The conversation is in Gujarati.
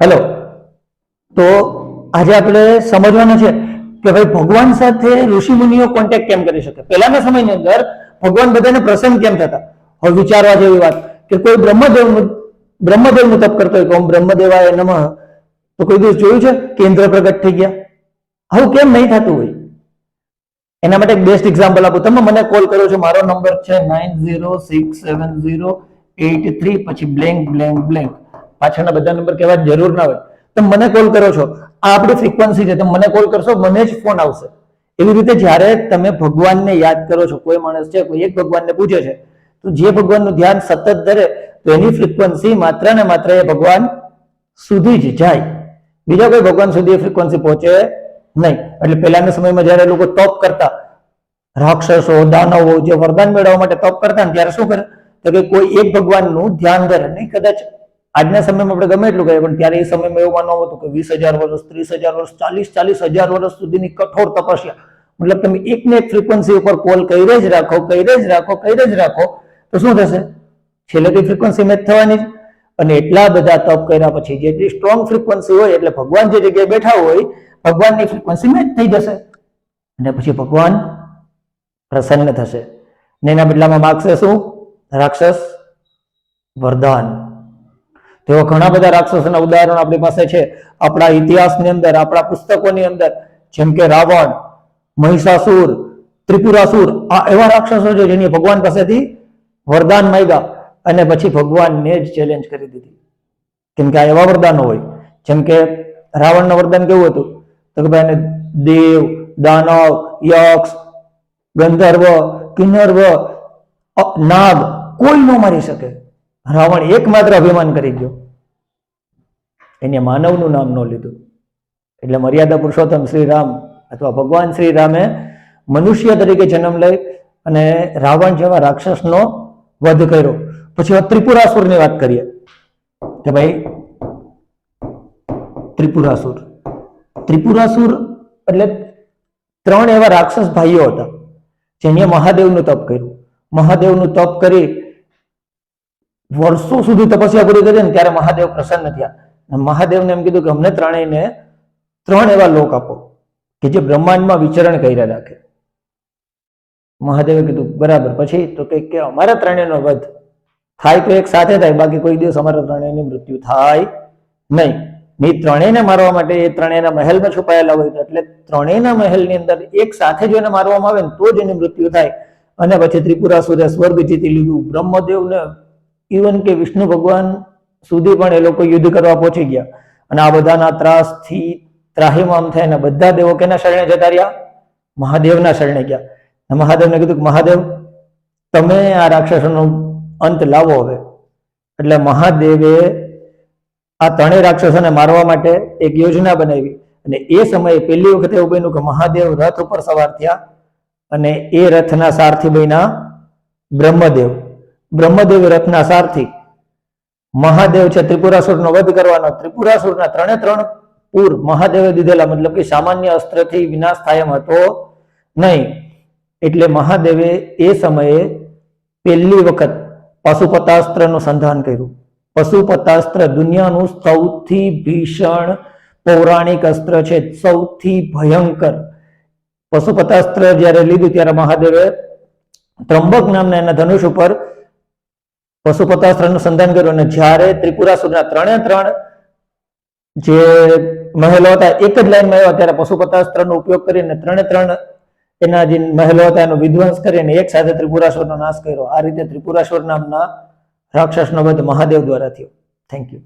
તો આજે આપણે સમજવાનું છે કે ભાઈ ભગવાન સાથે ઋષિ મુનિઓ કોન્ટેક્ટ કેમ કરી શકે? પહેલાના સમયની અંદર ભગવાન બધાને પ્રસન્ન કેમ થતા? હવે વિચારવા જેવી વાત કે કોઈ બ્રહ્મદેવ બ્રહ્મદેવનું તપ કરતો હોય કે હું બ્રહ્મદેવાય નમઃ. તો કોઈ દિવસ જોયું છે? કે ઇન્દ્ર પ્રગટ થઈ ગયા. આવું કેમ નહીં થતું હોય? એના માટે બેસ્ટ એક્ઝામ્પલ આપું. તમે મને કોલ કરો છો, મારો નંબર છે nine zero six seven zero eight three પછી બ્લેન્ક બ્લેન્ક બ્લેન્ક પાછળના બધા નંબર કહેવા જરૂર ના હોય. તમે મને કોલ કરો છો. આ આપણી ફ્રીક્વન્સી છે. તમે મને કોલ કરશો, મને જ ફોન આવશે. એવી રીતે જ્યારે તમે ભગવાનને યાદ કરો છો, કોઈ માણસ છે, કોઈ એક ભગવાનને પૂછે છે, તો જે ભગવાનનું ધ્યાન સતત ધરે, તો એની ફ્રીક્વન્સી માત્ર ને માત્ર એ ભગવાન સુધી જ જાય. બીજા કોઈ ભગવાન સુધી એ ફ્રીક્વન્સી પહોંચે નહીં. એટલે પહેલાના સમયમાં જ્યારે લોકો તપ કરતા, રાક્ષસો, દાનવો જે વરદાન મેળવવા માટે તપ કરતા ત્યારે શું કરે? તો કે કોઈ એક ભગવાનનું ધ્યાન ધરે નહીં, કદાચ આજના સમયમાં આપણે ગમે એટલું કહીએ, પણ ત્યારે એ સમયમાં એવું માનવામાં હતું કે વીસ હજાર વર્ષ, ત્રીસ હજાર વર્ષ, ચાલીસ ચાલીસ હજાર વર્ષ સુધીની કઠોર તપસ્યા. મતલબ તમે એક ને એક ફ્રીક્વન્સી ઉપર કોલ કરી જ રાખો કરી જ રાખો કરી જ રાખો, તો શું થશે? છેલ્લે કઈ ફ્રીક્વન્સી મેચ થવાની અને એટલા બધા તપ કર્યા પછી જેટલી સ્ટ્રોંગ ફ્રીક્વન્સી હોય, એટલે ભગવાન જે જગ્યાએ બેઠા હોય, ભગવાનની ફ્રીક્વન્સી મેચ થઈ જશે. અને પછી ભગવાન પ્રસન્ન થશે. ને એના બદલામાં માગશે શું? રાક્ષસ વરદાન. તેવા ઘણા બધા રાક્ષસોના ઉદાહરણો આપણી પાસે છે. આપણા ઇતિહાસની અંદર, આપણા પુસ્તકોની અંદર, જેમ કે રાવણ, મહિષાસુર, ત્રિપુરાસુર, આ એવા રાક્ષસો છે જેની ભગવાન પાસેથી વરદાન માંગ્યા અને પછી ભગવાનને જ ચેલેન્જ કરી દીધી. કેમ કે આ એવા વરદાનો હોય. જેમ કે રાવણનું વરદાન કેવું હતું? તો કે ભાઈ દેવ, દાનવ, યક્ષ, ગંધર્વ, કિન્નર્વ નાગ કોઈ ન મારી શકે. રાવણ એકમાત્ર અભિમાન કરી ગયો. એને માનવનું નામ ન લીધું. એટલે મર્યાદા પુરુષોત્તમ શ્રી રામ અથવા ભગવાન શ્રી રામે મનુષ્ય તરીકે જન્મ લઈ અને રાવણ જેવા રાક્ષસનો વધ કર્યો. પછી ત્રિપુરાસુરની વાત કરીએ કે ભાઈ, ત્રિપુરાસુર. ત્રિપુરાસુર એટલે ત્રણ એવા રાક્ષસ ભાઈઓ હતા જેને મહાદેવનું તપ કર્યું. મહાદેવનું તપ કરી વર્ષો સુધી તપસ્યા પૂરી કરી ત્યારે મહાદેવ પ્રસન્ન થયા. મહાદેવને એમ કીધું કે અમને ત્રણેયને ત્રણ એવા લોક આપો કે જે બ્રહ્માંડમાં વિચરણ કર્યા રાખે. મહાદેવે કીધું, બરાબર, પછી તો કે કે અમારા ત્રણેયનો વધ થાય તો એક સાથે થાય, બાકી કોઈ દિવસ અમારા ત્રણેયની મૃત્યુ થાય નહીં. ને ત્રણેયને મારવા માટે એ ત્રણેયના મહેલમાં છુપાયેલા હોય એટલે ત્રણેયના મહેલની અંદર એક સાથે જો એને મારવામાં આવે ને તો જ એની મૃત્યુ થાય. અને પછી ત્રિપુરાસુરે સ્વર્ગ જીતી લીધું. બ્રહ્મદેવને ઇવન કે વિષ્ણુ ભગવાન સુધી પણ એ લોકો યુદ્ધ કરવા પહોંચી ગયા. અને આ બધાના ત્રાસથી ત્રાહિમામ થઈને બધા દેવો કેના શરણે જતા રહ્યા? મહાદેવના શરણે ગયા. મહાદેવને કીધું કે મહાદેવ, તમે આ રાક્ષસોનો અંત લાવો હવે. એટલે મહાદેવે આ ત્રણેય રાક્ષસોને મારવા માટે એક યોજના બનાવી. અને એ સમયે પહેલી વખતે એવું બન્યું કે મહાદેવ રથ ઉપર સવાર થયા અને એ રથના સારથી બન્યા બ્રહ્મદેવ. બ્રહ્મદેવ રથના સારથી મહાદેવ છે ત્રિપુરાસુરનો વધ કરવાનો. ત્રિપુરાસુરના ત્રણે ત્રણ પૂર મહાદેવે દીધેલા, મતલબ કે સામાન્ય અસ્ત્રથી વિનાશ થાય એમ હતો નહીં. એટલે મહાદેવે એ સમયે પહેલી વખત પશુપતાસ્ત્રનું સંધાન કર્યું. પશુપતાસ્ત્ર દુનિયાનું સૌથી ભીષણ પૌરાણિક અસ્ત્ર છે, સૌથી ભયંકર. પશુપતાસ્ત્ર જ્યારે લીધું ત્યારે મહાદેવે ત્રંબક નામના એના ધનુષ ઉપર પશુપતાસ્ત્રનું સંધાન કર્યું અને જ્યારે ત્રિપુરાસુરના ત્રણે ત્રણ જે મહેલો હતા, એક જ લાઈનમાં આવ્યા ત્યારે પશુપતાસ્ત્રનો ઉપયોગ કરીને ત્રણે ત્રણ એના જે મહેલો હતા, એનો વિધ્વંસ કરીને એક સાથે ત્રિપુરાસુરનો નાશ કર્યો. આ રીતે ત્રિપુરાસુર નામના રાક્ષસનો વધ મહાદેવ દ્વારા થયો. Thank you